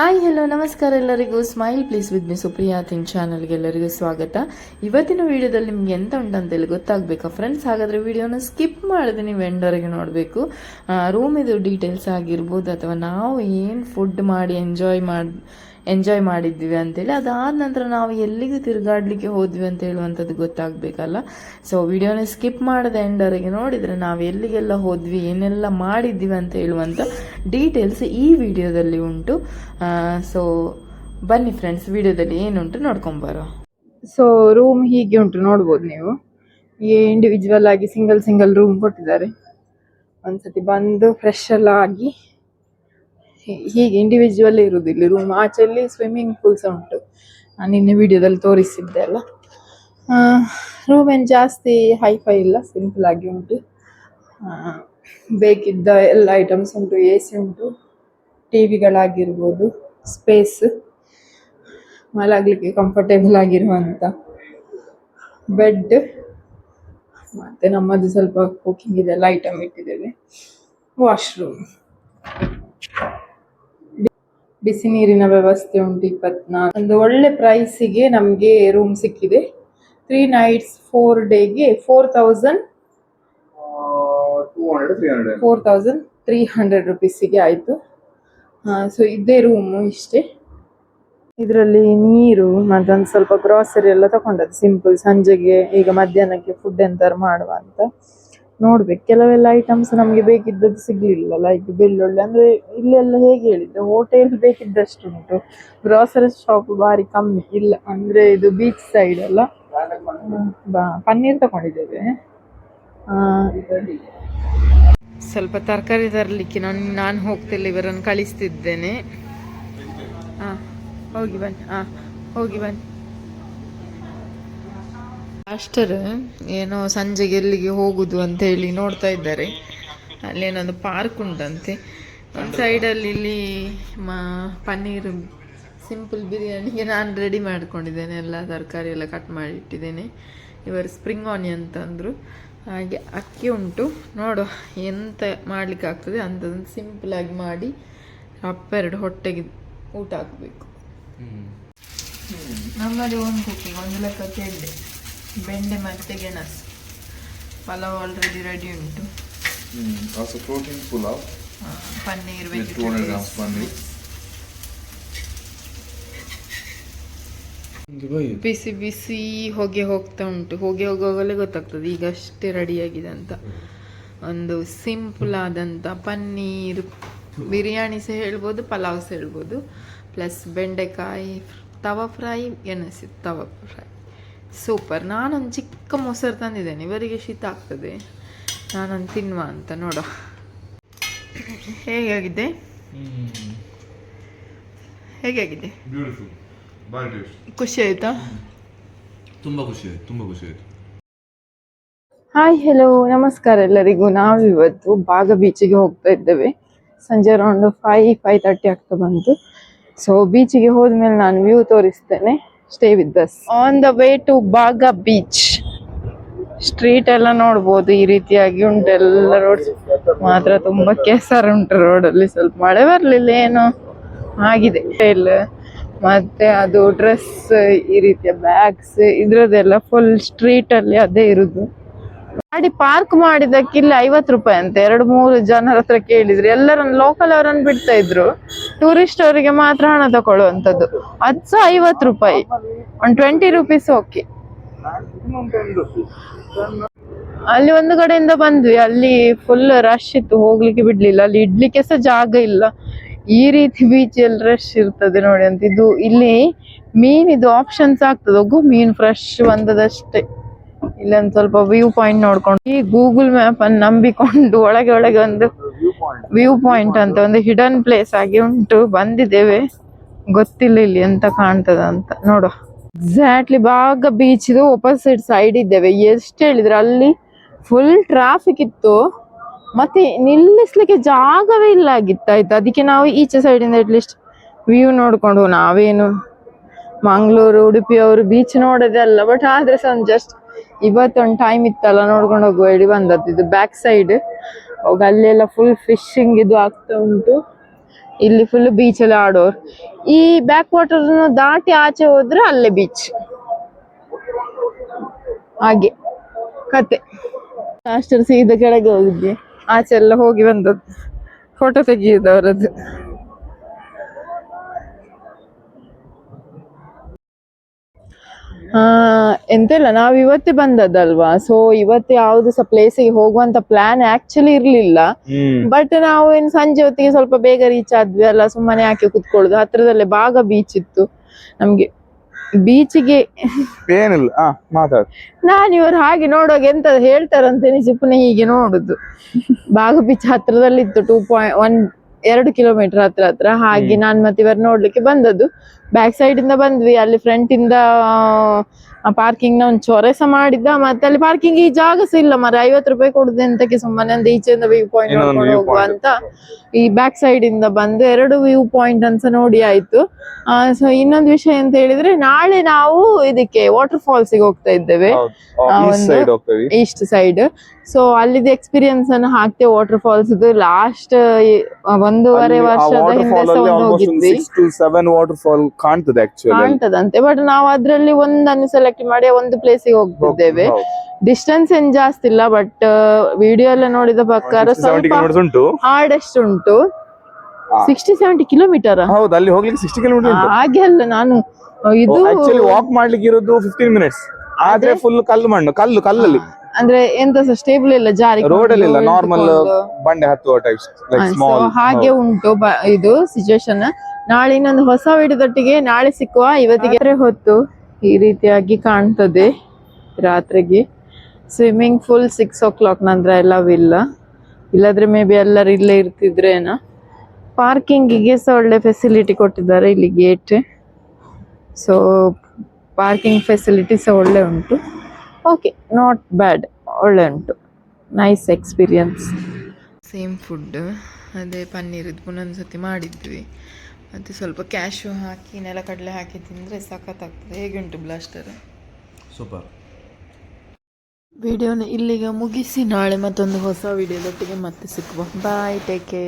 Hi hello ನಮಸ್ಕಾರ ಎಲ್ಲರಿಗೂ. Smile please with me Supriya thing ಚಾನಲ್ಗೆ ಎಲ್ಲರಿಗೂ ಸ್ವಾಗತ. ಇವತ್ತಿನ ವಿಡಿಯೋದಲ್ಲಿ ನಿಮ್ಗೆ ಎಂತ ಉಂಟಂತೇಳಿ ಗೊತ್ತಾಗಬೇಕಾ? ಫ್ರೆಂಡ್ಸ್ ಹಾಗಾದರೆ ವಿಡಿಯೋನ ಸ್ಕಿಪ್ ಮಾಡಿದೆ ನೀವು ಎಂಡವರೆಗೆ ನೋಡಬೇಕು. ರೂಮಿದು ಡೀಟೇಲ್ಸ್ ಆಗಿರ್ಬೋದು, ಅಥವಾ ನಾವು ಏನು ಫುಡ್ ಮಾಡಿ ಎಂಜಾಯ್ ಮಾಡಿ ಎಂಜಾಯ್ ಮಾಡಿದ್ವಿ ಅಂತೇಳಿ. ಅದಾದ ನಂತರ ನಾವು ಎಲ್ಲಿಗೆ ತಿರುಗಾಡಲಿಕ್ಕೆ ಹೋದ್ವಿ ಅಂತ ಹೇಳುವಂಥದ್ದು ಗೊತ್ತಾಗಬೇಕಲ್ಲ. ಸೊ ವಿಡಿಯೋನ ಸ್ಕಿಪ್ ಮಾಡಿದ ಎಂಡರಿಗೆ ನೋಡಿದರೆ ನಾವು ಎಲ್ಲಿಗೆಲ್ಲ ಹೋದ್ವಿ, ಏನೆಲ್ಲ ಮಾಡಿದ್ವಿ ಅಂತ ಹೇಳುವಂಥ ಡೀಟೇಲ್ಸ್ ಈ ವಿಡಿಯೋದಲ್ಲಿ ಉಂಟು. ಸೊ ಬನ್ನಿ ಫ್ರೆಂಡ್ಸ್ ವಿಡಿಯೋದಲ್ಲಿ ಏನುಂಟು ನೋಡ್ಕೊಂಬರೋ ಸೊ ರೂಮ್ ಹೀಗೆ ಉಂಟು, ನೋಡ್ಬೋದು ನೀವು. ಈ ಇಂಡಿವಿಜುವಲ್ ಆಗಿ ಸಿಂಗಲ್ ಸಿಂಗಲ್ ರೂಮ್ ಕೊಟ್ಟಿದ್ದಾರೆ. ಒಂದ್ಸತಿ ಬಂದು ಫ್ರೆಶ್ ಎಲ್ಲ ಆಗಿ. ಹೀಗೆ ಇಂಡಿವಿಜುವಲ್ ಇರುವುದು ಇಲ್ಲಿ ರೂಮ್ ಆಚೆಯಲ್ಲಿ ಸ್ವಿಮ್ಮಿಂಗ್ ಪೂಲ್ ಸಹ ಉಂಟು. ನಾನು ನಿನ್ನೆ ವಿಡಿಯೋದಲ್ಲಿ ತೋರಿಸಿದ್ದೆ ಅಲ್ಲ. ರೂಮ್ ಏನು ಜಾಸ್ತಿ ಹೈಫೈ ಇಲ್ಲ ಸಿಂಪಲ್ ಆಗಿ ಉಂಟು. ಬೇಕಿದ್ದ ಎಲ್ಲ ಐಟಮ್ಸ್ ಉಂಟು ಎ ಸಿ ಉಂಟು ಟಿ ವಿಗಳಾಗಿರ್ಬೋದು ಸ್ಪೇಸ್ ಮಲಗಲಿಕ್ಕೆ ಕಂಫರ್ಟೇಬಲ್ ಆಗಿರುವಂಥ ಬೆಡ್ ಮತ್ತೆ ನಮ್ಮದು ಸ್ವಲ್ಪ ಕುಕಿಂಗ್ ಇದೆಲ್ಲ ಐಟಮ್ ಇಟ್ಟಿದ್ದೇವೆ. ವಾಶ್ರೂಮ್ ಬಿಸಿ ನೀರಿನ ವ್ಯವಸ್ಥೆ ಉಂಟು ಇಪ್ಪತ್ನಾಲ್ಕು. ಒಂದು ಒಳ್ಳೆ ಪ್ರೈಸಿಗೆ ನಮಗೆ ರೂಮ್ ಸಿಕ್ಕಿದೆ. ತ್ರೀ ನೈಟ್ಸ್ ಫೋರ್ ಡೇಗೆ four thousand four thousand three hundred ರುಪೀಸಿಗೆ ಆಯಿತು. ಸೊ ಇದೇ ರೂಮು ಇಷ್ಟೇ. ಇದರಲ್ಲಿ ನೀರು, ಮತ್ತೊಂದು ಸ್ವಲ್ಪ ಗ್ರಾಸರಿ ಎಲ್ಲ ತಗೊಂಡದ್ದು ಸಿಂಪಲ್ ಸಂಜೆಗೆ ಈಗ ಮಧ್ಯಾಹ್ನಕ್ಕೆ ಫುಡ್ ಎಂತಾರು ಮಾಡುವ ಅಂತ. ನೋಡ್ಬೇಕು. ಕೆಲವೆಲ್ಲ ಐಟಮ್ಸ್ ನಮಗೆ ಬೇಕಿದ್ದದ್ದು ಸಿಗ್ಲಿಲ್ಲ. ಲೈಕ್ ಬೆಳ್ಳುಳ್ಳಿ ಅಂದ್ರೆ ಇಲ್ಲೆಲ್ಲ ಹೇಗೆ ಹೇಳಿದ್ರೆ ಹೋಟೆಲ್ ಬೇಕಿದ್ದಷ್ಟು ಉಂಟು. ಗ್ರಾಸರಿ ಶಾಪ್ ಭಾರಿ ಕಮ್ಮಿ. ಇಲ್ಲ ಅಂದ್ರೆ ಇದು ಬೀಚ್ ಸೈಡ್ ಅಲ್ಲ. ಪನ್ನೀರ್ ತಗೊಂಡಿದ್ದೇವೆ. ಸ್ವಲ್ಪ ತರಕಾರಿ ತರಲಿಕ್ಕೆ ನಾನು ನಾನು ಹೋಗ್ತಿಲ್ಲ, ಇವರನ್ನು ಕಳಿಸ್ತಿದ್ದೇನೆ. ಹಾಂ ಹೋಗಿ ಬನ್ನಿ. ಹಾಂ ಹೋಗಿ ಬನ್ನಿ. ಅಷ್ಟರ ಏನೋ ಸಂಜೆಗೆ ಎಲ್ಲಿಗೆ ಹೋಗುದು ಅಂತ ಹೇಳಿ ನೋಡ್ತಾ ಇದ್ದಾರೆ. ಅಲ್ಲೇನೊಂದು ಪಾರ್ಕ್ ಉಂಟಂತೆ. ಒಂದು ಸೈಡಲ್ಲಿ ಇಲ್ಲಿ ಮಾ ಪನ್ನೀರ್ ಸಿಂಪಲ್ ಬಿರಿಯಾನಿಗೆ ನಾನು ರೆಡಿ ಮಾಡ್ಕೊಂಡಿದ್ದೇನೆ. ಎಲ್ಲ ತರಕಾರಿ ಎಲ್ಲ ಕಟ್ ಮಾಡಿ ಇಟ್ಟಿದ್ದೇನೆ ಇವರು ಸ್ಪ್ರಿಂಗ್ ಆನಿಯನ್ ತಂದರು. ಹಾಗೆ ಅಕ್ಕಿ ಉಂಟು. ನೋಡು ಎಂತ ಮಾಡ್ಲಿಕ್ಕೆ ಆಗ್ತದೆ ಅಂಥದ್ದನ್ನು ಸಿಂಪಲಾಗಿ ಮಾಡಿ ಅಪ್ಪೆರಡು ಹೊಟ್ಟೆಗೆ ಊಟ ಹಾಕಬೇಕು. ನಮ್ಮಲ್ಲಿ ಒಂದು ಕುಕ್ಕಿಂಗ್ ಒಂದು ಲೆಕ್ಕ ಕೇಳಿದೆ. ಬೆಂಡೆ ಮತ್ತೆ ಗೆಣಸು. ಪಲಾವ್ ಆಲ್ರೆಡಿ ರೆಡಿ ಉಂಟು. ಪ್ರೋಟೀನ್ ಪುಲಾವ್ ಆ, ಪನ್ನೀರ್ ವೆಜಿಟೇಬಲ್ಸ್ ಪನ್ನೀರ್. ಬಿಸಿ ಬಿಸಿ ಹೊಗೆ ಹೋಗ್ತಾ ಉಂಟು. ಹೊಗೆ ಹೋಗುವಾಗಲೇ ಗೊತ್ತಾಗ್ತದೆ. ಈಗ ಅಷ್ಟೇ ರೆಡಿಯಾಗಿದೆ ಅಂತ. ಒಂದು ಸಿಂಪಲ್ ಆದಂತ ಪನ್ನೀರ್. ಬಿರಿಯಾನಿ ಸಹ ಹೇಳ್ಬೋದು ಪಲಾವ್ ಸಹ ಹೇಳ್ಬೋದು. ಪ್ಲಸ್ ಬೆಂಡೆಕಾಯಿ ತವ ಫ್ರೈ ಗೆಣಸು ತವ ಫ್ರೈ ಸೂಪರ್. ನಾನೊಂದು ಚಿಕ್ಕ ಮೊಸರು ತಂದಿದ್ದೇನೆ. ಇವರಿಗೆ ಶೀತ ಆಗ್ತದೆ. ನಾನೊಂದು ತಿನ್ನುವ ಅಂತ ನೋಡೋ ಹೇಗಾಗಿದೆ? ಹೇಗಾಗಿದೆ? ಖುಷಿ ಆಯ್ತಾ? ತುಂಬ ಖುಷಿ ಆಯ್ತು ತುಂಬ ಖುಷಿ ಆಯ್ತು. ಹಾಯ್ ಹೆಲೋ ನಮಸ್ಕಾರ ಎಲ್ಲರಿಗೂ. ನಾವು ಇವತ್ತು ಬಾಗ ಬೀಚಿಗೆ ಹೋಗ್ತಾ ಇದ್ದೇವೆ. ಸಂಜೆ ಅರೌಂಡ್ ಫೈವ್ ಫೈವ್ ತರ್ಟಿ ಆಗ್ತಾ ಬಂತು. ಸೊ ಬೀಚಿಗೆ ಹೋದ್ಮೇಲೆ ನಾನು ವ್ಯೂ ತೋರಿಸ್ತೇನೆ. Stay with us on the way to Baga beach street ಎಲ್ಲ ನೋಡ್ಬೋದು, ಈ ರೀತಿಯಾಗಿ ಉಂಟು. ಎಲ್ಲ ರೋಡ್ ಮಾತ್ರ ತುಂಬಾ ಕೆಸರು ಉಂಟು ರೋಡಲ್ಲಿ ಸ್ವಲ್ಪ ಮಳೆ ಬರ್ಲಿಲ್ಲ, ಏನೋ ಆಗಿದೆ. ಮತ್ತೆ ಅದು ಡ್ರೆಸ್ ಈ ರೀತಿಯ ಬ್ಯಾಗ್ಸ್ ಇದ್ರದ್ದೆಲ್ಲ ಫುಲ್ ಸ್ಟ್ರೀಟ್ ಅಲ್ಲಿ ಅದೇ ಇರುದು. ಗಾಡಿ ಪಾರ್ಕ್ ಮಾಡಿದಕ್ಕಿಲ್ಲ ಐವತ್ತು ರೂಪಾಯಿ ಅಂತ. ಎರಡು ಮೂರು ಜನರ ಹತ್ರ ಕೇಳಿದ್ರು. ಎಲ್ಲರನ್ನ ಲೋಕಲ್ ಅವರನ್ನು ಬಿಡ್ತಾ ಇದ್ರು. ಟೂರಿಸ್ಟ್ ಅವರಿಗೆ ಮಾತ್ರ ಹಣ ತಗೊಳ್ಳುವಂಥದ್ದು. ಅದು ಸಹ ಐವತ್ತು ರೂಪಾಯಿ. ಒಂದು ಟ್ವೆಂಟಿ ರುಪೀಸ್ ಓಕೆ ಅಲ್ಲಿ ಒಂದು ಕಡೆಯಿಂದ ಬಂದ್ವಿ. ಅಲ್ಲಿ ಫುಲ್ ರಶ್ ಇತ್ತು. ಹೋಗ್ಲಿಕ್ಕೆ ಬಿಡ್ಲಿಲ್ಲ. ಅಲ್ಲಿ ಇಡ್ಲಿಕ್ಕೆ ಸಹ ಜಾಗ ಇಲ್ಲ. ಈ ರೀತಿ ಬೀಚ್ ಅಲ್ಲಿ ರಶ್ ಇರ್ತದೆ ನೋಡಿ ಅಂತ. ಇದು ಇಲ್ಲಿ ಮೀನಿದು ಆಪ್ಷನ್ಸ್ ಆಗ್ತದೆ. ಹೋಗು ಮೀನ್ ಫ್ರೆಶ್ ಬಂದದಷ್ಟೇ ಇಲ್ಲೊಂದು ಸ್ವಲ್ಪ ವ್ಯೂ ಪಾಯಿಂಟ್ ನೋಡ್ಕೊಂಡು. ಈ ಗೂಗಲ್ ಮ್ಯಾಪ್ ಅನ್ನು ನಂಬಿಕೊಂಡು ಒಳಗೆ ಒಳಗೆ ಒಂದು ವ್ಯೂ ಪಾಯಿಂಟ್ ಅಂತ ಒಂದು ಹಿಡನ್ ಪ್ಲೇಸ್ ಆಗಿ ಉಂಟು ಬಂದಿದ್ದೇವೆ. ಗೊತ್ತಿಲ್ಲ ಇಲ್ಲಿ ಎಂತ ಕಾಣ್ತದ ಅಂತ ನೋಡುವ ಎಕ್ಸಾಕ್ಟ್ಲಿ ಬಾಗ ಬೀಚ್ ಇದು opposite ಸೈಡ್ ಇದ್ದೇವೆ. ಎಷ್ಟು ಹೇಳಿದ್ರೆ ಅಲ್ಲಿ ಫುಲ್ ಟ್ರಾಫಿಕ್ ಇತ್ತು. ಮತ್ತೆ ನಿಲ್ಲಿಸ್ಲಿಕ್ಕೆ ಜಾಗವೇ ಇಲ್ಲ ಆಗಿತ್ತು ಆಯ್ತು? ಅದಕ್ಕೆ ನಾವು ಈಚೆ ಸೈಡಿಂದ ಇಂದ ಅಟ್ಲೀಸ್ಟ್ ವ್ಯೂ ನೋಡ್ಕೊಂಡು ನಾವೇನು ಮಂಗಳೂರು ಉಡುಪಿ ಅವರು ಬೀಚ್ ನೋಡೋದೇ ಅಲ್ಲ ಬಟ್ ಆದ್ರೆ ಸಹ ಜಸ್ಟ್ ಇವತ್ತೊಂದು ಟೈಮ್ ಇತ್ತಲ್ಲ ನೋಡ್ಕೊಂಡು ಹೋಗುವ ಹೇಳಿ ಬಂದದ್ದು. ಇದು ಬ್ಯಾಕ್ ಸೈಡ್ ಹೋಗ ಅಲ್ಲೆಲ್ಲ ಫುಲ್ ಫಿಶಿಂಗ್ ಇದು ಆಗ್ತಾ ಉಂಟು. ಇಲ್ಲಿ ಫುಲ್ ಬೀಚ್ ಅಲ್ಲಿ ಆಡೋರು. ಈ ಬ್ಯಾಕ್ ವಾಟರ್ ದಾಟಿ ಆಚೆ ಹೋದ್ರೆ ಅಲ್ಲೇ ಬೀಚ್ ಹಾಗೆ, ಕತೆ. ಅಷ್ಟರ ಸೀದಾ ಕೆಳಗೆ ಹೋಗಿದ್ದೆ. ಆಚೆ ಎಲ್ಲ ಹೋಗಿ ಬಂದದ್ದು. ಫೋಟೋ ತೆಗಿಯೋದವರದ್ದು. ಆ ಎಂತ ಇಲ್ಲ ನಾವ್ ಇವತ್ತೇ ಬಂದದಲ್ವಾ ಸೊ ಇವತ್ತು ಯಾವ್ದು ಸಹ ಪ್ಲೇಸಿಗೆ ಹೋಗುವಂತ ಪ್ಲಾನ್ ಆಕ್ಚುಲಿ ಇರ್ಲಿಲ್ಲ. ಬಟ್ ನಾವು ಇನ್ ಸಂಜೆ ಹೊತ್ತಿಗೆ ಸ್ವಲ್ಪ ಬೇಗ ರೀಚ್ ಆದ್ವಿ. ಅಲ್ಲ ಸುಮ್ಮನೆ ಯಾಕೆ ಕುತ್ಕೊಳ್ಳುದು. ಹತ್ರದಲ್ಲೇ ಬಾಗ ಬೀಚ್ ಇತ್ತು. ನಮ್ಗೆ ಬೀಚಿಗೆ ಏನಿಲ್ಲ. ಹಾ ನಾನು ಇವರು ಹಾಗೆ ನೋಡುವಾಗ ಎಂತ ಹೇಳ್ತಾರಂತ ಎನಿಸಿ ಪುನಃ ಹೀಗೆ ನೋಡುದು. ಬಾಗ ಬೀಚ್ ಹತ್ರದಲ್ಲಿ ಇತ್ತು ಟೂ ಪಾಯಿಂಟ್ ಒನ್ ಎರಡು ಕಿಲೋಮೀಟರ್ ಹತ್ರ ಹತ್ರ. ಹಾಗೆ ನಾನ್ ಮತ್ತೆ ಇವರು ನೋಡ್ಲಿಕ್ಕೆ ಬಂದದ್ದು. ಬ್ಯಾಕ್ ಸೈಡ್ ಇಂದ ಬಂದ್ವಿ. ಅಲ್ಲಿ ಫ್ರಂಟ್ ಇಂದ ಪಾರ್ಕಿಂಗ್ನ ಒಂದು ಚೊರೆಸ ಮಾಡಿದ್ದ. ಮತ್ತೆ ಅಲ್ಲಿ ಪಾರ್ಕಿಂಗ್ ಈ ಜಾಗ ಸಹ ಇಲ್ಲ ಮರ ಐವತ್ತು ರೂಪಾಯಿ ಕೊಡುದು ಎಂತಕ್ಕೆ ಸುಮ್ಮನೆ ಒಂದು ಈಚೆಯಿಂದ ವ್ಯೂ ಪಾಯಿಂಟ್ ನೋಡ್ಕೊಂಡು ಹೋಗುವ. ಅಂತ. ಈ ಬ್ಯಾಕ್ ಸೈಡ್ ಇಂದ ಬಂದು ಎರಡು ವ್ಯೂ ಪಾಯಿಂಟ್ ಅಂತ ನೋಡಿ ಆಯ್ತು. ಸೊ ಇನ್ನೊಂದು ವಿಷಯ ಅಂತ ಹೇಳಿದ್ರೆ ನಾಳೆ ನಾವು ಇದಕ್ಕೆ ವಾಟರ್ ಫಾಲ್ಸ್ಗೆ ಹೋಗ್ತಾ ಇದ್ದೇವೆ. ಈಸ್ಟ್ ಸೈಡ್ ಸೊ ಅಲ್ಲಿದ ಎಕ್ಸ್ಪೀರಿಯನ್ಸ್ ಅನ್ನು ಹಾಕ್ತೇವೆ ವಾಟರ್ ಫಾಲ್ಸ್ ಲಾಸ್ಟ್ ಒಂದೂವರೆ ವರ್ಷದ ಹಿಂದೆ ಹೋಗಿದ್ವಿ. ವಾಟರ್ ಫಾಲ್ ಕಾಣ್ತದೆ ಕಾಣ್ತದಂತೆ ಬಟ್ ನಾವು ಅದ್ರಲ್ಲಿ ಒಂದನ್ನು ಸೆಲೆಕ್ಟ್ ಮಾಡಿ ಒಂದು ಪ್ಲೇಸಿಗೆ ಹೋಗ್ತಿದ್ದೇವೆ. ಡಿಸ್ಟೆನ್ಸ್ ಏನ್ ಜಾಸ್ತಿ ಇಲ್ಲ ಬಟ್ ವಿಡಿಯೋ ಎಲ್ಲ ನೋಡಿದ ಪ್ರಕಾರ ಸ್ವಲ್ಪ ಹಾರ್ಡೆಸ್ಟ್ ಉಂಟು. ಸಿಕ್ಸ್ಟಿ ಸೆವೆಂಟಿ ಕಿಲೋಮೀಟರ್ ಹೌದು ಅಲ್ಲಿ ಹೋಗ್ಲಿಕ್ಕೆ ಸಿಕ್ಸ್ಟಿ ಕಿಲೋಮೀಟರ್ ಹಾಗೆ ಅಲ್ಲ ನಾನು. ಇದು ವಾಕ್ ಮಾಡ್ಲಿಕ್ಕೆ ಇರೋದು ಫಿಫ್ಟೀನ್ ಮಿನಿಟ್ಸ್ ಆದ್ರೆ ಫುಲ್ ಕಲ್ಲು ಮಣ್ಣು ಕಲ್ಲು ಕಲ್ಲಲ್ಲಿ. ಅಂದ್ರೆ ಎಂತ ಸ್ಟೇಬಲ್ ಇಲ್ಲ ಜಾರಿ ರೋಡ್ ಅಲ್ಲಿ ಇಲ್ಲ ನಾರ್ಮಲ್ ಬಂಡೆ ಹತ್ತುವ ಟೈಪ್ಸ್ ಲೈಕ್ ಸೊ ಸ್ಮಾಲ್ ಹಾಗೆ ಉಂಟು ಇದು ಸಿಚುಯೇಷನ್ ನಾಳೆ ಇನ್ನೊಂದು ಹೊಸ ವಿಡಿಯೋದೊಟ್ಟಿಗೆ ನಾಳೆ ಸಿಕ್ಕುವ ಇವತ್ತಿಗೆ ಹೊತ್ತು ಈ ರೀತಿಯಾಗಿ ಕಾಣ್ತದೆ ರಾತ್ರಿಗೆ. Swimming pool six o'clock ನಂತರ ಎಲ್ಲ ಇಲ್ಲ. ಇಲ್ಲದ್ರೆ ಮೇ ಬಿ ಎಲ್ಲರೂ ಇಲ್ಲೇ ಇರ್ತಿದ್ರೇನ. ಪಾರ್ಕಿಂಗಿಗೆ ಸಹ ಒಳ್ಳೆ ಫೆಸಿಲಿಟಿ ಕೊಟ್ಟಿದ್ದಾರೆ ಇಲ್ಲಿ ಗೇಟ್ ಸೊ ಪಾರ್ಕಿಂಗ್ ಫೆಸಿಲಿಟಿ ಸಹ ಒಳ್ಳೆ ಉಂಟು. ಓಕೆ ನಾಟ್ ಬ್ಯಾಡ್ ಒಳ್ಳೆ ಉಂಟು. ನೈಸ್ ಎಕ್ಸ್ಪೀರಿಯನ್ಸ್ ಸೇಮ್ ಫುಡ್ ಅದೇ ಪನ್ನೀರಿದ್ದು ಪುನೊಂದು ಸತಿ ಮಾಡಿದ್ವಿ. ಮತ್ತು ಸ್ವಲ್ಪ ಕ್ಯಾಶು ಹಾಕಿ ನೆಲಕಡಲೆ ಹಾಕಿ ತಿಂದರೆ ಸಖತ್ತಾಗ್ತದೆ. ಹೇಗೆ ಉಂಟು ಬ್ಲಾಸ್ಟರ್ ಸೂಪರ್ ವಿಡಿಯೋನ ಇಲ್ಲಿಗೆ ಮುಗಿಸಿ. ನಾಳೆ ಮತ್ತೊಂದು ಹೊಸ ವಿಡಿಯೋದೊಟ್ಟಿಗೆ ಮತ್ತೆ ಸಿಕ್ಕುವ. Bye take care